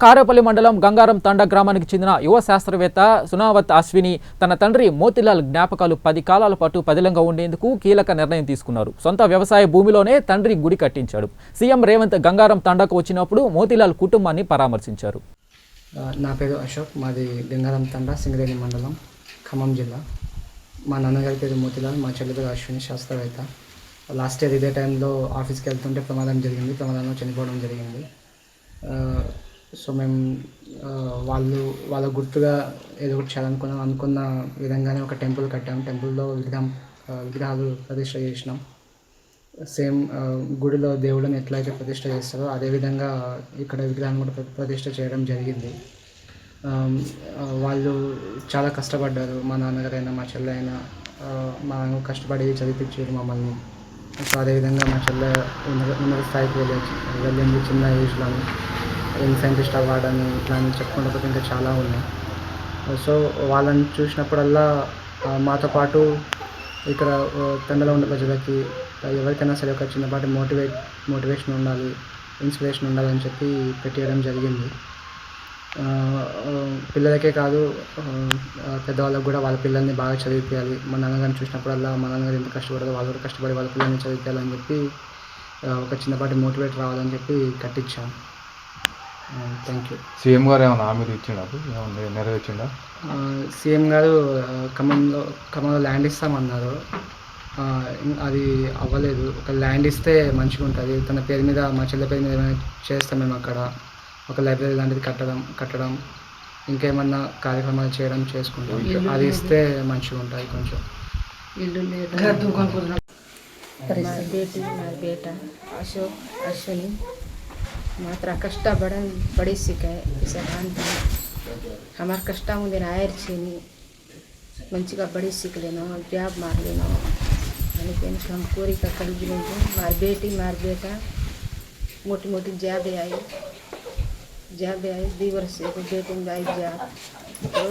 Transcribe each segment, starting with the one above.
కారేపల్లి మండలం గంగారం తండ గ్రామానికి చెందిన యువ శాస్త్రవేత్త సునావత్ అశ్విని తన తండ్రి మోతిలాల్ జ్ఞాపకాలు పది కాలాల పాటు పదిలంగా ఉండేందుకు కీలక నిర్ణయం తీసుకున్నారు. సొంత వ్యవసాయ భూమిలోనే తండ్రి గుడి కట్టించాడు. సీఎం రేవంత్ గంగారం తండకు వచ్చినప్పుడు మోతిలాల్ కుటుంబాన్ని పరామర్శించారు. నా పేరు అశోక్ మాది గంగారం తండ సింగరేణి మండలం ఖమ్మం జిల్లా. మా నాన్నగారి పేరు మోతిలాల్ మా చెల్లి పేరు అశ్విని శాస్త్రవేత్త. లాస్ట్ ఇయర్ ఇదే టైంలో ఆఫీస్కి వెళ్తుంటే ప్రమాదం జరిగింది ప్రమాదంలో చనిపోవడం జరిగింది. సో మేము వాళ్ళు వాళ్ళ గుర్తుగా ఏదో ఒకటి చేయాలనుకున్నాం అనుకున్న విధంగానే ఒక టెంపుల్ కట్టాం. టెంపుల్లో విగ్రహం విగ్రహాలు ప్రతిష్ట చేసినాం. సేమ్ గుడిలో దేవుడిని ఎట్లయితే ప్రతిష్ట చేస్తారో అదేవిధంగా ఇక్కడ విగ్రహాన్ని కూడా ప్ర- ప్రతిష్ట చేయడం జరిగింది. వాళ్ళు చాలా కష్టపడ్డారు. మా నాన్నగారైనా మా చెల్లె అయినా మా నాన్న కష్టపడి చదివించారు మమ్మల్ని. సో అదేవిధంగా మా చెల్లె ఉన్నత ఉన్నత స్థాయికి వెళ్ళి వెళ్ళింది చిన్న ఏజ్లో సైంటిస్ట్ అవార్డ్ అని ఇట్లా అని పోతే ఇంకా చాలా ఉన్నాయి. సో వాళ్ళని చూసినప్పుడల్లా మాతో పాటు ఇక్కడ ఆ, తండలో ఉండే ప్రజలకి ఎవరికైనా సరే ఒక చిన్నపాటి మోటివేట్ మోటివేషన్ ఉండాలి ఇన్స్పిరేషన్ ఉండాలని చెప్పి పెట్టేయడం జరిగింది. పిల్లలకే కాదు పెద్దవాళ్ళకు కూడా వాళ్ళ పిల్లల్ని బాగా చదివిపించాలి మా నాన్నగారిని చూసినప్పుడల్లా మా నాన్నగారు ఎంత కష్టపడదో వాళ్ళు కూడా కష్టపడి వాళ్ళ పిల్లల్ని చదివించాలని చెప్పి ఒక చిన్నపాటి మోటివేట్ రావాలని చెప్పి కట్టించాం థ్యాంక్ యూ సీఎం గారు ఏమైనా హామీలు ఇచ్చిండు నెరవేర్చిండా? సీఎం గారు ఖమ్మంలో ఖమ్మంలో ల్యాండ్ ఇస్తామన్నారు. అది అవ్వలేదు. ఒక ల్యాండ్ ఇస్తే మంచిగా ఉంటుంది. తన పేరు మీద మా చెల్లె పేరు మీద ఏమైనా చేస్తాం మేము అక్కడ ఒక లైబ్రరీ లాంటిది కట్టడం కట్టడం ఇంకేమన్నా కార్యక్రమాలు చేయడం చేసుకుంటాం. అది ఇస్తే మంచిగా ఉంటుంది కొంచెం. అశోక్ అశ్విని. ಮಾತ್ರ ಕಷ್ಟ ಬಡ ಬಡಿ ಸಿಕ್ಕ ಅಂತ हमारे కష్ట ముందు ఆయర్చేని మంచిగా బడి సిక్కలేను జాబ్ మారలేను అందుకని हम కోరిక కలిగినందు मार बेटी मार बेटा मोटी मोटी जॉब आई जॉब आई दी वर्ष एगो बेटी में आई जॉब तो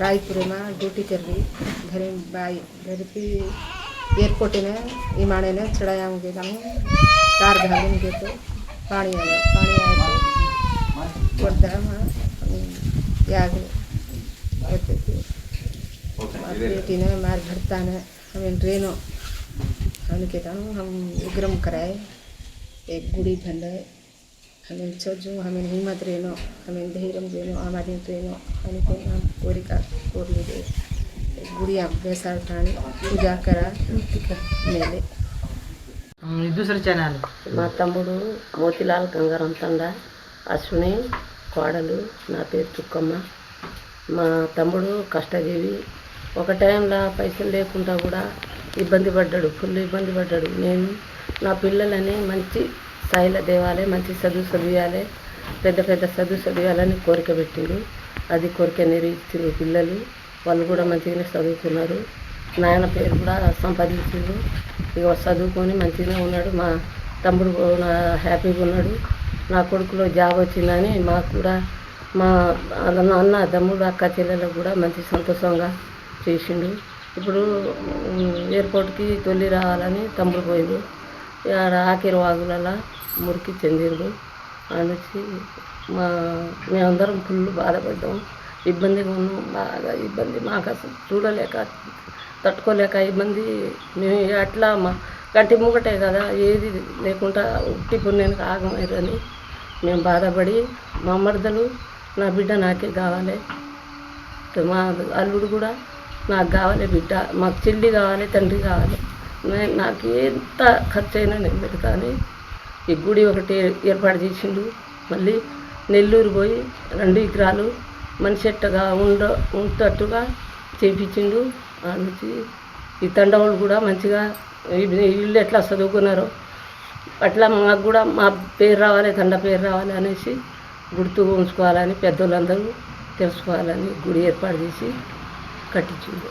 रायपुर में ड्यूटी कर रही घर में बाई घर पे एयरपोर्ट में विमाने ने चढ़ाया मुझे कार घालेंगे तो पानी आ गया पानी आ પાણી આવ્યું પાણી આવ્યું વડદામાં યાદ મારી બેટીને મારા ભરતાને અમે ટ્રેનો हम कहता हम उग्रम कराए एक गुड़ी भंडाए हमें छोजो हमें हिम्मत रेनो हमें धैर्य रहनो हमारे रहनो हमें को हम कोरी का कोर ले दे गुड़िया बेसार ठाणी पूजा करा मेले మా తమ్ముడు మోతిలాల్ గంగారం తండ అశ్విని కోడలు నా పేరు చుక్కమ్మ మా తమ్ముడు కష్టజీవి. ఒక టైంలో పైసలు లేకుండా కూడా ఇబ్బంది పడ్డాడు ఫుల్ ఇబ్బంది పడ్డాడు. నేను నా పిల్లలని మంచి స్థాయిలో దేవాలి మంచి చదువు చదివాలి పెద్ద పెద్ద చదువు చదివాలని కోరిక పెట్టిండు. అది కోరిక నెరవేర్చింది పిల్లలు. వాళ్ళు కూడా మంచిగానే చదువుకున్నారు. నాయన పేరు కూడా సంపాదించిండు. ఇక చదువుకొని మంచిగానే ఉన్నాడు. మా తమ్ముడు కూడా హ్యాపీగా ఉన్నాడు. నా కొడుకులో జాబ్ వచ్చిందని మాకు కూడా మా అన్న అన్న తమ్ముడు అక్క చెల్లెలకు కూడా మంచి సంతోషంగా చేసిండు. ఇప్పుడు ఎయిర్పోర్ట్కి తొలి రావాలని తమ్ముడు పోయిండు. ఆడ ఆఖరి వాగులలో మురికి చెందిండు. అనేసి మా మేమందరం ఫుల్ బాధపడ్డాం. ఇబ్బందిగా ఉన్నాం. బాగా ఇబ్బంది. మాకు అసలు చూడలేక తట్టుకోలేక ఇబ్బంది. మేము అట్లా మా గంటి ముంగటే కదా ఏది లేకుండా ఉట్టి పుణ్యానికి ఆగమయ్యారని మేము బాధపడి మా మరదలు నా బిడ్డ నాకే కావాలి. మా అల్లుడు కూడా నాకు కావాలి బిడ్డ మాకు చెల్లి కావాలి తండ్రి కావాలి. నేను నాకు ఎంత ఖర్చు అయినా నేను పెడతాను ఈ గుడి ఒకటి ఏర్పాటు చేసిండు. మళ్ళీ నెల్లూరు పోయి రెండు విగ్రహాలు మనిషెట్టగా ఉండ ఉంటట్టుగా చేపించిండు. ఆ నుంచి ఈ తండవాళ్ళు కూడా మంచిగా ఇల్లు వీళ్ళు ఎట్లా చదువుకున్నారో అట్లా మాకు కూడా మా పేరు రావాలి తండ పేరు రావాలి అనేసి గుర్తు ఉంచుకోవాలని పెద్దోళ్ళందరూ తెలుసుకోవాలని గుడి ఏర్పాటు చేసి కట్టించింది